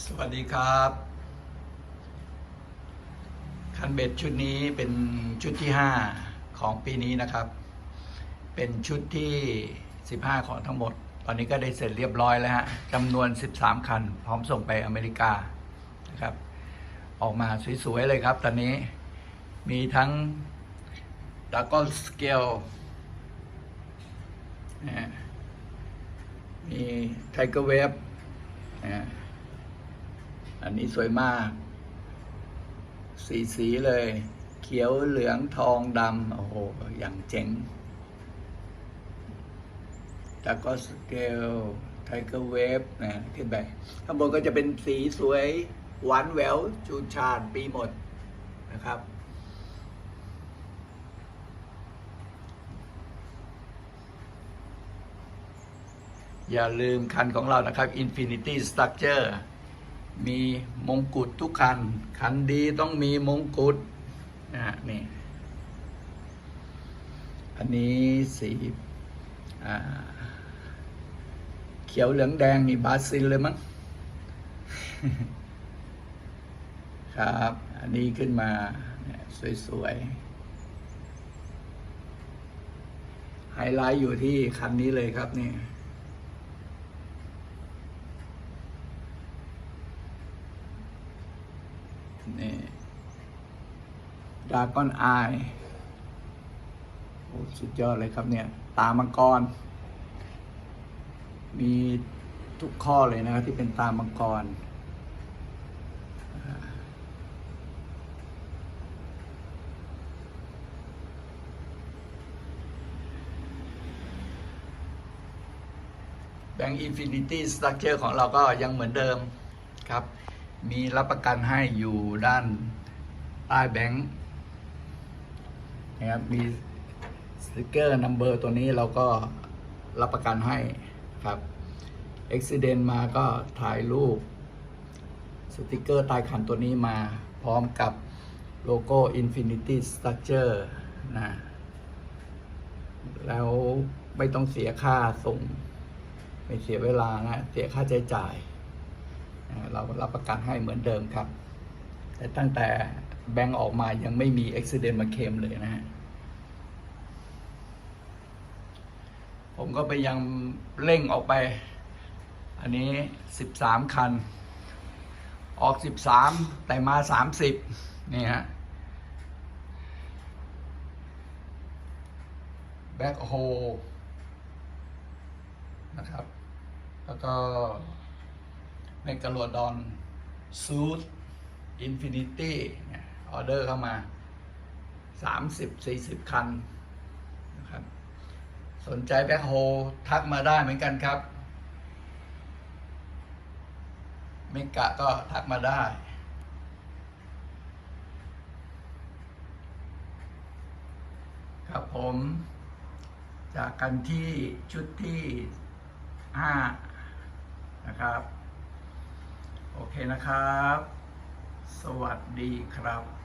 สวัสดีครับ คันเบ็ดชุดนี้เป็นชุดที่ 5 ของปีนี้นะครับ เป็นชุดที่ 15 ของทั้งหมด ตอนนี้ก็ได้เสร็จเรียบร้อยแล้วฮะจำนวน 13 คัน พร้อมส่งไปอเมริกานะครับ ออกมาสวย ๆ เลยครับ ตอนนี้มีทั้งดากอนสเกลมีไทเกอร์เวฟ อันนี้สวยมาก สีสีเลย เขียวเหลืองทองดำโอ้โห อย่างเจ๋งแล้วก็สเกลไทเกอร์เวฟนะขึ้นไปข้างบนก็จะเป็นสีสวย หวานแหววจูชาดปีหมดนะครับ อย่าลืมคันของเรานะครับ Infinity Structure มีมงกุฎทุกคัน คันดีต้องมีมงกุฎนะฮะนี่ อันนี้สีเขียวเหลืองแดงนี่บาซิลเลยมั้ง ครับ อันนี้ขึ้นมาสวยๆ ไฮไลท์อยู่ที่คันนี้เลยครับนี่ นี่ดากอนอโอ้สุดยอดเลยครับเนี่ย ตามังกร มีทุกข้อเลยนะครับที่เป็นตามังกรแบงก์อินฟินิตี้สต r ั c เจอร์ของเราก็ยังเหมือนเดิมครับ มีรับประกันให้อยู่ด้านใต้แบงก์นะครับมีสติกเกอร์นัมเบอร์ตัวนี้เราก็รับประกันให้ครับอุบิเหตุมาก็ถ่ายรูปสติกเกอร์ใต้คันตัวนี้มาพร้อมกับโลโก้ Infinity Structure นะแล้วไม่ต้องเสียค่าส่ง ไม่เสียเวลานะ เสียค่าใช้จ่าย เรารับประกันให้เหมือนเดิมครับ แต่ตั้งแต่แบงก์ออกมายังไม่มีอุบิเหตุมาเคมเลยนะฮะผมก็ไปยังเร่งออกไป อันนี้สิบสามคัน ออกสิบสามแต่มาสามสิบนี่ฮะแบ็คโฮนะครับ แล้วก็ เมกะโลดอนซูดอินฟินิตี้ออเดอร์เข้ามา 30-40 คันนะครับ สนใจแบ็คโฮทักมาได้เหมือนกันครับ เมกะก็ทักมาได้ครับผมจากกันที่ชุดที่ห้านะครับ เคนะครับ สวัสดีครับ